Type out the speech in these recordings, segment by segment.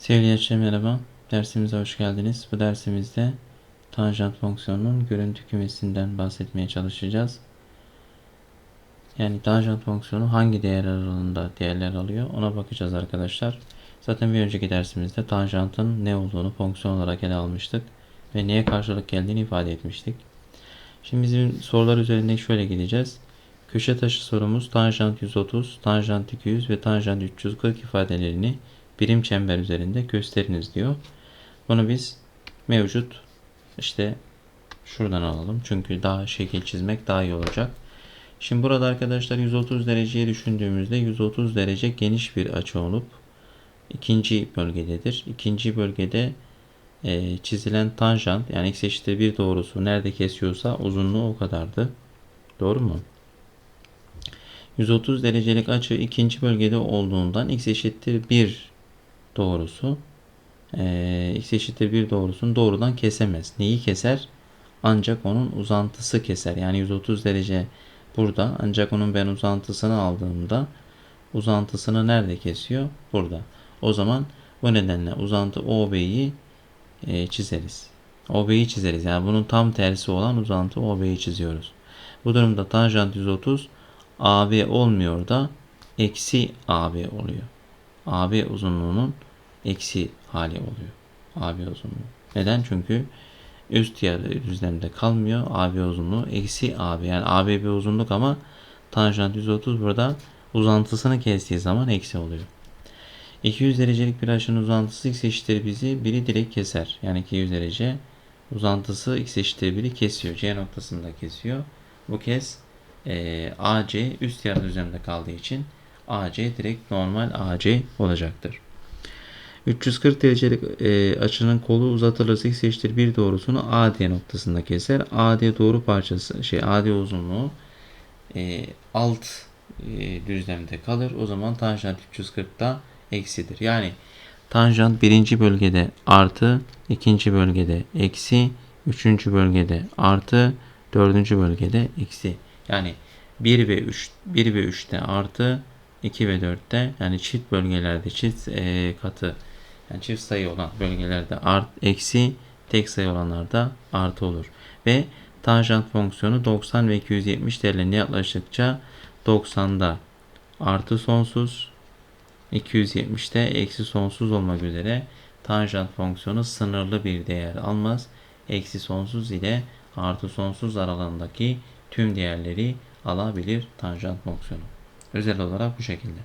Sevgili gençler merhaba. Dersimize hoş geldiniz. Bu dersimizde tanjant fonksiyonunun görüntü kümesinden bahsetmeye çalışacağız. Yani tanjant fonksiyonu hangi değer aralığında değerler alıyor ona bakacağız arkadaşlar. Zaten bir önceki dersimizde tanjantın ne olduğunu fonksiyon olarak ele almıştık ve neye karşılık geldiğini ifade etmiştik. Şimdi bizim sorular üzerinde şöyle gideceğiz. Köşe taşı sorumuz tanjant 130, tanjant 200 ve tanjant 340 ifadelerini birim çember üzerinde gösteriniz diyor. Bunu biz mevcut işte şuradan alalım. Çünkü daha şekil çizmek daha iyi olacak. Şimdi burada arkadaşlar 130 dereceye düşündüğümüzde 130 derece geniş bir açı olup ikinci bölgededir. İkinci bölgede e, çizilen tanjant yani x eşittir 1 doğrusu nerede kesiyorsa uzunluğu o kadardı. Doğru mu? 130 derecelik açı ikinci bölgede olduğundan x eşittir 1 doğrusu e, x eşittir 1 doğrusunu doğrudan kesemez. Neyi keser? Ancak onun uzantısı keser. Yani 130 derece burada. Ancak onun ben uzantısını aldığımda uzantısını nerede kesiyor? Burada. O zaman bu nedenle uzantı OB'yi e, çizeriz. OB'yi çizeriz. Yani bunun tam tersi olan uzantı OB'yi çiziyoruz. Bu durumda tanjant 130 AB olmuyor da eksi AB oluyor. AB uzunluğunun eksi hali oluyor. AB uzunluğu. Neden? Çünkü üst yarı düzlemde kalmıyor. AB uzunluğu eksi AB. Yani AB bir uzunluk ama tanjant 130 burada uzantısını kestiği zaman eksi oluyor. 200 derecelik bir açının uzantısı x eşittir bizi biri direkt keser. Yani 200 derece uzantısı x eşittir biri kesiyor. C noktasında kesiyor. Bu kez e, AC üst yarı düzlemde kaldığı için AC direkt normal AC olacaktır. 340 derecelik e, açının kolu uzatılırsa x eşittir 1 doğrusunu AD noktasında keser. AD doğru parçası şey AD uzunluğu e, alt e, düzlemde kalır. O zaman tanjant 340'da eksidir. Yani tanjant birinci bölgede artı, ikinci bölgede eksi, üçüncü bölgede artı, dördüncü bölgede eksi. Yani 1 ve 3 1 ve 3'te artı 2 ve 4'te yani çift bölgelerde çift e, katı yani çift sayı olan bölgelerde art eksi tek sayı olanlarda artı olur. Ve tanjant fonksiyonu 90 ve 270 değerlerine yaklaştıkça 90'da artı sonsuz 270'te eksi sonsuz olmak üzere tanjant fonksiyonu sınırlı bir değer almaz. Eksi sonsuz ile artı sonsuz aralığındaki tüm değerleri alabilir tanjant fonksiyonu. Özel olarak bu şekilde.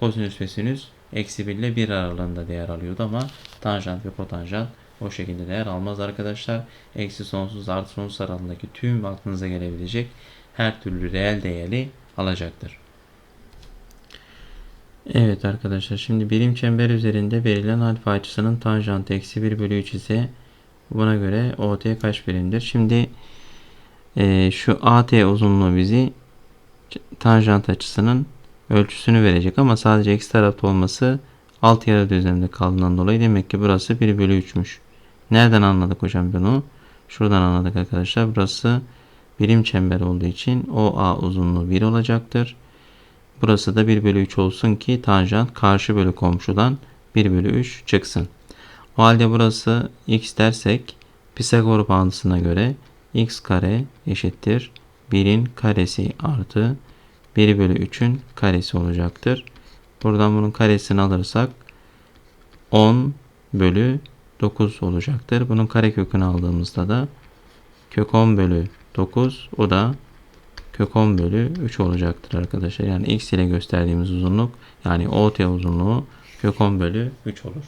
Kosinüs ve sinüs eksi 1 ile 1 aralığında değer alıyordu ama tanjant ve kotanjant o şekilde değer almaz arkadaşlar. Eksi sonsuz artı sonsuz aralığındaki tüm aklınıza gelebilecek her türlü reel değeri alacaktır. Evet arkadaşlar şimdi birim çember üzerinde verilen alfa açısının tanjantı eksi 1 bölü 3 ise buna göre OT kaç birimdir? Şimdi e, şu AT uzunluğu bizi tanjant açısının ölçüsünü verecek ama sadece x tarafta olması alt yarı düzlemde kaldığından dolayı demek ki burası 1 bölü 3'müş. Nereden anladık hocam bunu? Şuradan anladık arkadaşlar. Burası birim çember olduğu için OA uzunluğu 1 olacaktır. Burası da 1 bölü 3 olsun ki tanjant karşı bölü komşudan 1 bölü 3 çıksın. O halde burası x dersek Pisagor bağıntısına göre x kare eşittir 1'in karesi artı 1 bölü 3'ün karesi olacaktır. Buradan bunun karesini alırsak 10 bölü 9 olacaktır. Bunun kare kökünü aldığımızda da kök 10 bölü 9 o da kök 10 bölü 3 olacaktır arkadaşlar. Yani x ile gösterdiğimiz uzunluk yani OT uzunluğu kök 10 bölü 3 olur.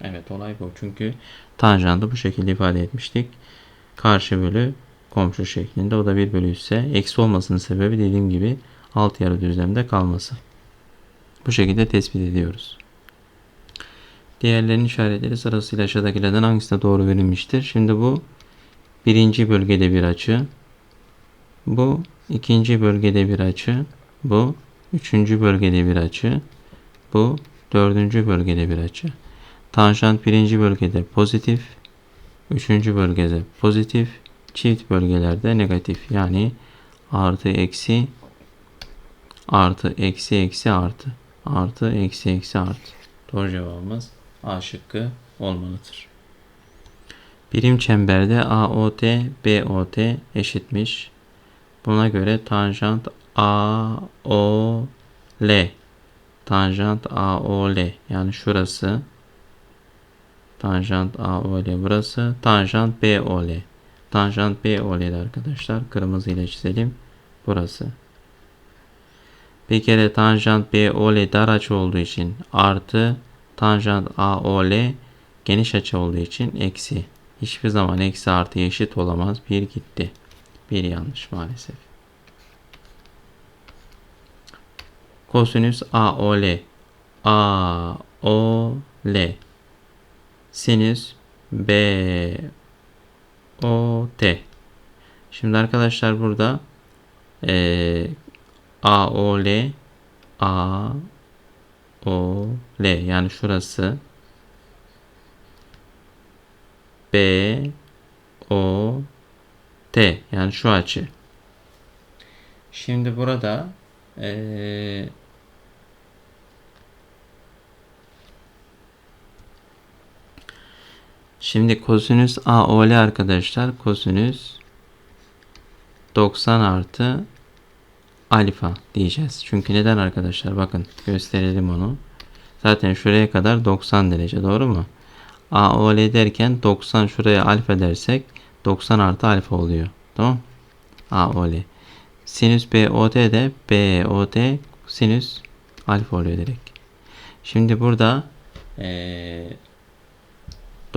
Evet olay bu. Çünkü tanjantı bu şekilde ifade etmiştik. Karşı bölü komşu şeklinde. O da 1 bölü 3 ise eksi olmasının sebebi dediğim gibi alt yarı düzlemde kalması. Bu şekilde tespit ediyoruz. Diğerlerinin işaretleri sırasıyla aşağıdakilerden hangisine doğru verilmiştir? Şimdi bu birinci bölgede bir açı. Bu ikinci bölgede bir açı. Bu üçüncü bölgede bir açı. Bu dördüncü bölgede bir açı. Tanjant birinci bölgede pozitif. Üçüncü bölgede pozitif çift bölgelerde negatif. Yani artı eksi artı eksi eksi artı artı eksi eksi artı. Doğru cevabımız A şıkkı olmalıdır. Birim çemberde AOT BOT eşitmiş. Buna göre tanjant AOL tanjant AOL yani şurası tanjant AOL burası tanjant BOL tanjant BOL arkadaşlar. Kırmızı ile çizelim. Burası. Bir kere tanjant BOL dar açı olduğu için artı tanjant AOL geniş açı olduğu için eksi. Hiçbir zaman eksi artı eşit olamaz. Bir gitti. Bir yanlış maalesef. Kosinüs AOL AOL sinüs BOT Şimdi arkadaşlar burada e, AOL AOL yani şurası. B O T. Yani şu açı. Şimdi burada eee Şimdi kosinüs AOL arkadaşlar kosinüs 90 artı alfa diyeceğiz. Çünkü neden arkadaşlar bakın gösterelim onu. Zaten şuraya kadar 90 derece doğru mu? AOL derken 90 şuraya alfa dersek 90 artı alfa oluyor. Tamam AOL. Sinüs BOT de BOT sinüs alfa oluyor direkt. Şimdi burada ee,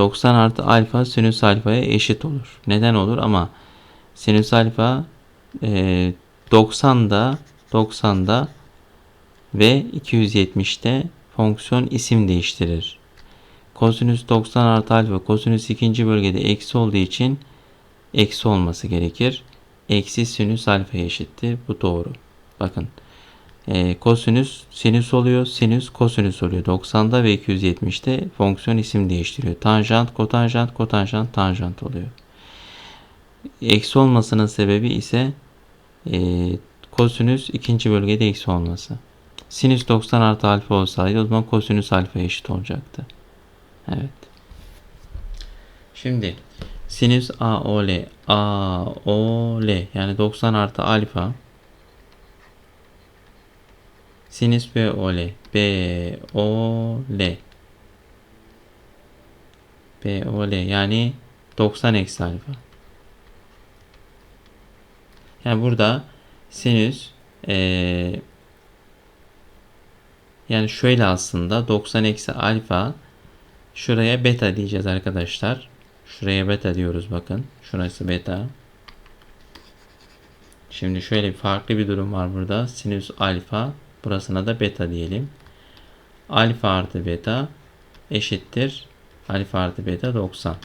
90 artı alfa sinüs alfaya eşit olur. Neden olur ama sinüs alfa e, 90'da 90'da ve 270'te fonksiyon isim değiştirir. Kosinüs 90 artı alfa kosinüs ikinci bölgede eksi olduğu için eksi olması gerekir. Eksi sinüs alfa eşittir. Bu doğru. Bakın e, kosinüs sinüs oluyor. Sinüs kosinüs oluyor. 90'da ve 270'te fonksiyon isim değiştiriyor. Tanjant, kotanjant, kotanjant, tanjant oluyor. Eksi olmasının sebebi ise e, kosinüs ikinci bölgede eksi olması. Sinüs 90 artı alfa olsaydı o zaman kosinüs alfa eşit olacaktı. Evet. Şimdi sinüs AOL AOL yani 90 artı alfa sinüs BOL BOL BOL yani 90 eksi alfa. Yani burada sinüs ee, yani şöyle aslında 90 eksi alfa şuraya beta diyeceğiz arkadaşlar. Şuraya beta diyoruz bakın. Şurası beta. Şimdi şöyle farklı bir durum var burada. Sinüs alfa burasına da beta diyelim. Alfa artı beta eşittir. Alfa artı beta 90.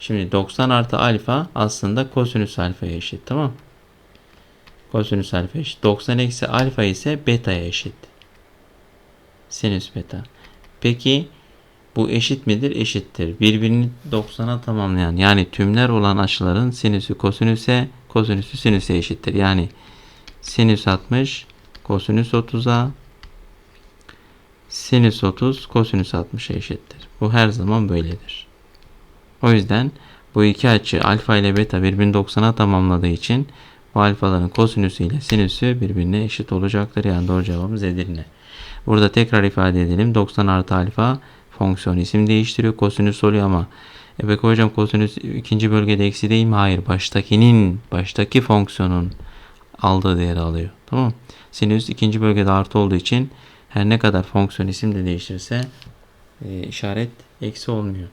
Şimdi 90 artı alfa aslında kosinüs alfaya eşit tamam Kosinüs alfa eşit. 90 eksi alfa ise beta'ya eşit. Sinüs beta. Peki bu eşit midir? Eşittir. Birbirini 90'a tamamlayan yani tümler olan açıların sinüsü kosinüse, kosinüsü sinüse eşittir. Yani sinüs 60 kosinüs 30'a sinüs 30 kosinüs 60'a eşittir. Bu her zaman böyledir. O yüzden bu iki açı alfa ile beta birbirini 90'a tamamladığı için bu alfaların kosinüsü ile sinüsü birbirine eşit olacaktır. Yani doğru cevabımız Edirne. Burada tekrar ifade edelim. 90 artı alfa fonksiyon isim değiştiriyor. Kosinüs oluyor ama e peki hocam kosinüs ikinci bölgede eksi değil mi? Hayır. Baştakinin, baştaki fonksiyonun aldığı değeri alıyor. Tamam Sinüs ikinci bölgede artı olduğu için her ne kadar fonksiyon isim de değiştirirse e, işaret eksi olmuyor.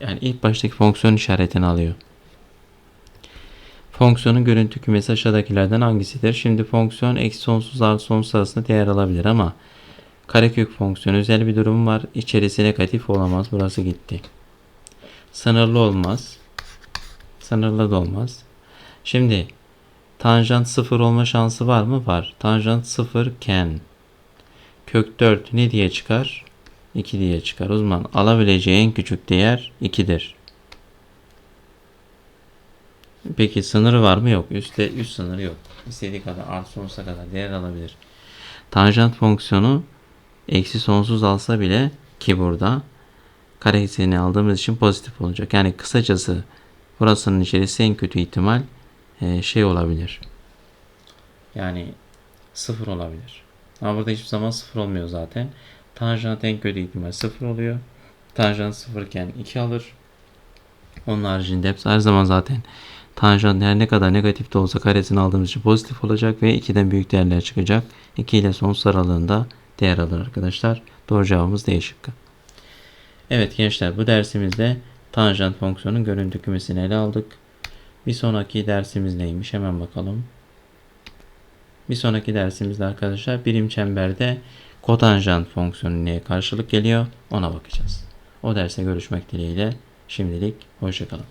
Yani ilk baştaki fonksiyon işaretini alıyor. Fonksiyonun görüntü kümesi aşağıdakilerden hangisidir? Şimdi fonksiyon eksi sonsuz artı sonsuz arasında değer alabilir ama karekök fonksiyonu özel bir durum var. İçerisi negatif olamaz. Burası gitti. Sınırlı olmaz. Sınırlı da olmaz. Şimdi tanjant sıfır olma şansı var mı? Var. Tanjant sıfırken kök 4 ne diye çıkar? 2 diye çıkar. O zaman alabileceği en küçük değer 2'dir. Peki sınırı var mı? Yok. Üstte üst sınırı yok. İstediği kadar artı sonsuza kadar değer alabilir. Tanjant fonksiyonu eksi sonsuz alsa bile ki burada karesini aldığımız için pozitif olacak. Yani kısacası burasının içerisi en kötü ihtimal e, şey olabilir. Yani sıfır olabilir. Ama burada hiçbir zaman sıfır olmuyor zaten. Tanjant en kötü ihtimal sıfır oluyor. Tanjant sıfırken 2 alır. Onun haricinde hepsi her zaman zaten tanjant her ne kadar negatif de olsa karesini aldığımız için pozitif olacak ve 2'den büyük değerler çıkacak. 2 ile sonsuz aralığında değer alır arkadaşlar. Doğru cevabımız D şıkkı. Evet gençler bu dersimizde tanjant fonksiyonun görüntü kümesini ele aldık. Bir sonraki dersimiz neymiş hemen bakalım. Bir sonraki dersimizde arkadaşlar birim çemberde kotanjant fonksiyonu neye karşılık geliyor ona bakacağız. O derse görüşmek dileğiyle şimdilik hoşçakalın.